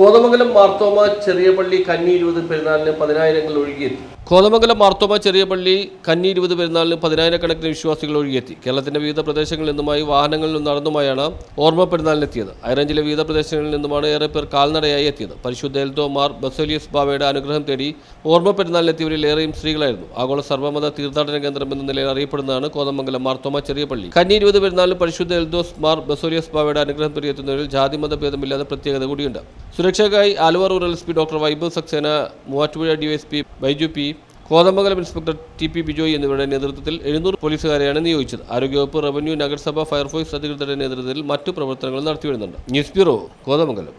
Kothamangalam Marthoma ചെറിയ പള്ളി കന്നി ഇരുപത് പെരുന്നാളിന് പതിനായിരങ്ങൾ ഒഴുകിയെത്തി. കോതമംഗലം മാർത്തോമ ചെറിയ പള്ളി കന്നി ഇരുപത് പെരുന്നാളിന് പതിനായിരക്കണക്കിന് വിശ്വാസികൾ ഒഴുകിയെത്തി. കേരളത്തിന്റെ വിവിധ പ്രദേശങ്ങളിൽ നിന്നുമായി വാഹനങ്ങളിൽ നടന്നുമായാണ് ഓർമ്മ പെരുന്നാളിനെത്തിയത്. അയറഞ്ചിലെ വിവിധ പ്രദേശങ്ങളിൽ നിന്നുമാണ് ഏറെ പേർ കാൽനടയായി എത്തിയത്. പരിശുദ്ധ എൽദോ ബസോലിയസ് ബാബയുടെ അനുഗ്രഹം തേടി ഓർമ്മ പെരുന്നാളിനെത്തിയവരിൽ ഏറെയും സ്ത്രീകളായിരുന്നു. ആഗോള സർവമത തീർത്ഥാടന കേന്ദ്രം എന്ന നിലയിൽ അറിയപ്പെടുന്നതാണ് കോതമംഗലം മാർത്തോമ ചെറിയ പള്ളി കന്നി ഇരുപത് പെരുന്നാളിൽ പരിശുദ്ധ എൽദോസ് മാർ ബസോലിയസ് ബാബയുടെ അനുഗ്രഹം തേടി എത്തുന്നവരിൽ ജാതിമത ഭേദമില്ലാതെ പ്രത്യേകത കൂടിയുണ്ട്. സുരക്ഷയ്ക്കായി Aluva rural S P doctor Vaibhav Saxena Muvattupuzha DYSP Baiju P Kothamangalam inspector T P Bijoy എന്നിവരുടെ നേതൃത്വത്തിൽ എഴുന്നൂറ് പോലീസുകാരെയാണ് നിയോഗിച്ചത്. ആരോഗ്യവകുപ്പ് റവന്യൂ നഗരസഭ ഫയർഫോഴ്സ് അധികൃതരുടെ നേതൃത്വത്തിൽ മറ്റു പ്രവർത്തനങ്ങൾ നടത്തിവരുന്നുണ്ട്. News bureau Kothamangalam.